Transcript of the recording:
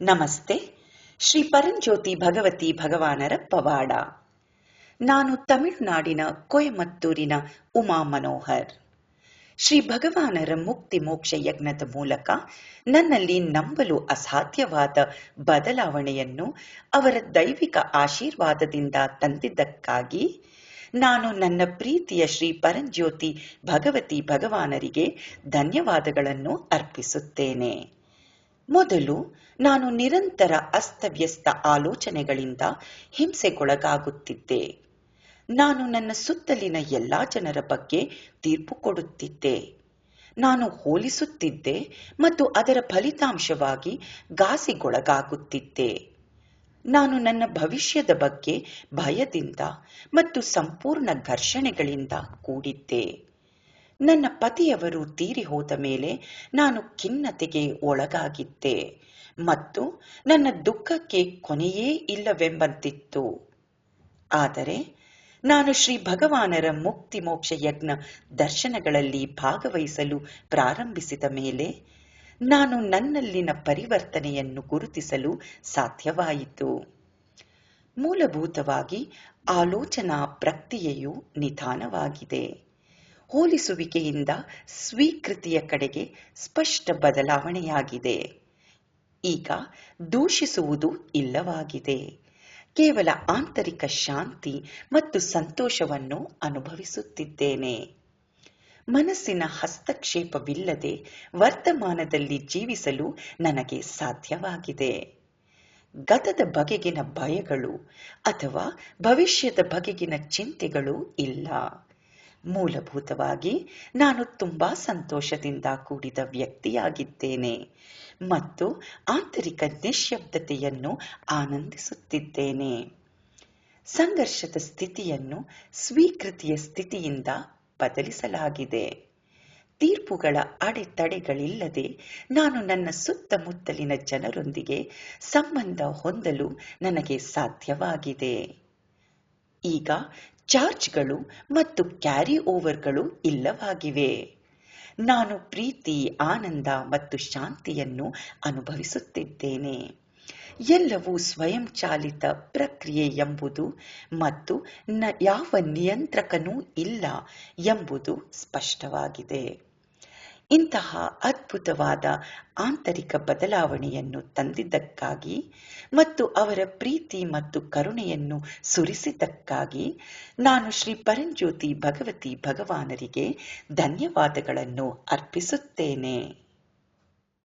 ನಮಸ್ತೆ. ಶ್ರೀ ಪರಂಜ್ಯೋತಿ ಭಗವತಿ ಭಗವಾನರ ಪವಾಡ. ನಾನು ತಮಿಳುನಾಡಿನ ಕೊಯಮತ್ತೂರಿನ ಉಮಾ ಮನೋಹರ್. ಶ್ರೀ ಭಗವಾನರ ಮುಕ್ತಿ ಮೋಕ್ಷ ಯಜ್ಞದ ಮೂಲಕ ನನ್ನಲ್ಲಿ ನಂಬಲು ಅಸಾಧ್ಯವಾದ ಬದಲಾವಣೆಯನ್ನು ಅವರ ದೈವಿಕ ಆಶೀರ್ವಾದದಿಂದ ತಂದಿದ್ದಕ್ಕಾಗಿ ನಾನು ನನ್ನ ಪ್ರೀತಿಯ ಶ್ರೀ ಪರಂಜ್ಯೋತಿ ಭಗವತಿ ಭಗವಾನರಿಗೆ ಧನ್ಯವಾದಗಳನ್ನು ಅರ್ಪಿಸುತ್ತೇನೆ. ಮೊದಲು ನಾನು ನಿರಂತರ ಅಸ್ತವ್ಯಸ್ತ ಆಲೋಚನೆಗಳಿಂದ ಹಿಂಸೆಗೊಳಗಾಗುತ್ತಿದ್ದೆ. ನಾನು ನನ್ನ ಸುತ್ತಲಿನ ಎಲ್ಲ ಜನರ ಬಗ್ಗೆ ತೀರ್ಪು ಕೊಡುತ್ತಿದ್ದೆ. ನಾನು ಹೋಲಿಸುತ್ತಿದ್ದೆ ಮತ್ತು ಅದರ ಫಲಿತಾಂಶವಾಗಿ ಗಾಸಿಗೊಳಗಾಗುತ್ತಿದ್ದೆ ನಾನು ನನ್ನ ಭವಿಷ್ಯದ ಬಗ್ಗೆ ಭಯದಿಂದ ಮತ್ತು ಸಂಪೂರ್ಣ ಘರ್ಷಣೆಗಳಿಂದ ಕೂಡಿದ್ದೆ. ನನ್ನ ಪತಿಯವರು ತೀರಿ ಹೋದ ಮೇಲೆ ನಾನು ಖಿನ್ನತೆಗೆ ಒಳಗಾಗಿದ್ದೆ. ಮತ್ತು ನನ್ನ ದುಃಖಕ್ಕೆ ಕೊನೆಯೇ ಇಲ್ಲವೆಂಬಂತಿತ್ತು. ಆದರೆ ನಾನು ಶ್ರೀ ಭಗವಾನರ ಮುಕ್ತಿ ಮೋಕ್ಷ ಯಜ್ಞ ದರ್ಶನಗಳಲ್ಲಿ ಭಾಗವಹಿಸಲು ಪ್ರಾರಂಭಿಸಿದ ಮೇಲೆ ನಾನು ನನ್ನಲ್ಲಿನ ಪರಿವರ್ತನೆಯನ್ನು ಗುರುತಿಸಲು ಸಾಧ್ಯವಾಯಿತು. ಮೂಲಭೂತವಾಗಿ ಆಲೋಚನಾ ಪ್ರಕ್ರಿಯೆಯು ನಿಧಾನವಾಗಿದೆ. ಹೋಲಿಸುವಿಕೆಯಿಂದ ಸ್ವೀಕೃತಿಯ ಕಡೆಗೆ ಸ್ಪಷ್ಟ ಬದಲಾವಣೆಯಾಗಿದೆ. ಈಗ ದೂಷಿಸುವುದು ಇಲ್ಲವಾಗಿದೆ. ಕೇವಲ ಆಂತರಿಕ ಶಾಂತಿ ಮತ್ತು ಸಂತೋಷವನ್ನು ಅನುಭವಿಸುತ್ತಿದ್ದೇನೆ. ಮನಸ್ಸಿನ ಹಸ್ತಕ್ಷೇಪವಿಲ್ಲದೆ ವರ್ತಮಾನದಲ್ಲಿ ಜೀವಿಸಲು ನನಗೆ ಸಾಧ್ಯವಾಗಿದೆ. ಗತದ ಬಗೆಗಿನ ಭಯಗಳು ಅಥವಾ ಭವಿಷ್ಯದ ಬಗೆಗಿನ ಚಿಂತೆಗಳು ಇಲ್ಲ. ಮೂಲಭೂತವಾಗಿ ನಾನು ತುಂಬಾ ಸಂತೋಷದಿಂದ ಕೂಡಿದ ವ್ಯಕ್ತಿಯಾಗಿದ್ದೇನೆ ಮತ್ತು ಆಂತರಿಕ ನಿಶ್ಶಬ್ದತೆಯನ್ನು ಆನಂದಿಸುತ್ತಿದ್ದೇನೆ. ಸಂಘರ್ಷದ ಸ್ಥಿತಿಯನ್ನು ಸ್ವೀಕೃತಿಯ ಸ್ಥಿತಿಯಿಂದ ಬದಲಿಸಲಾಗಿದೆ. ತೀರ್ಪುಗಳ ಅಡೆತಡೆಗಳಿಲ್ಲದೆ ನಾನು ನನ್ನ ಸುತ್ತಮುತ್ತಲಿನ ಜನರೊಂದಿಗೆ ಸಂಬಂಧ ಹೊಂದಲು ನನಗೆ ಸಾಧ್ಯವಾಗಿದೆ. ಈಗ ಚಾರ್ಜ್ಗಳು ಮತ್ತು ಕ್ಯಾರಿ ಓವರ್ಗಳು ಇಲ್ಲವಾಗಿವೆ. ನಾನು ಪ್ರೀತಿ, ಆನಂದ ಮತ್ತು ಶಾಂತಿಯನ್ನು ಅನುಭವಿಸುತ್ತಿದ್ದೇನೆ. ಎಲ್ಲವೂ ಸ್ವಯಂಚಾಲಿತ ಪ್ರಕ್ರಿಯೆ ಎಂಬುದು ಮತ್ತು ಯಾವ ನಿಯಂತ್ರಕನೂ ಇಲ್ಲ ಎಂಬುದು ಸ್ಪಷ್ಟವಾಗಿದೆ. ಇಂತಹ ಅದ್ಭುತವಾದ ಆಂತರಿಕ ಬದಲಾವಣೆಯನ್ನು ತಂದಿದ್ದಕ್ಕಾಗಿ ಮತ್ತು ಅವರ ಪ್ರೀತಿ ಮತ್ತು ಕರುಣೆಯನ್ನು ಸುರಿಸಿದ್ದಕ್ಕಾಗಿ ನಾನು ಶ್ರೀ ಪರಂಜ್ಯೋತಿ ಭಗವತಿ ಭಗವಾನರಿಗೆ ಧನ್ಯವಾದಗಳನ್ನು ಅರ್ಪಿಸುತ್ತೇನೆ.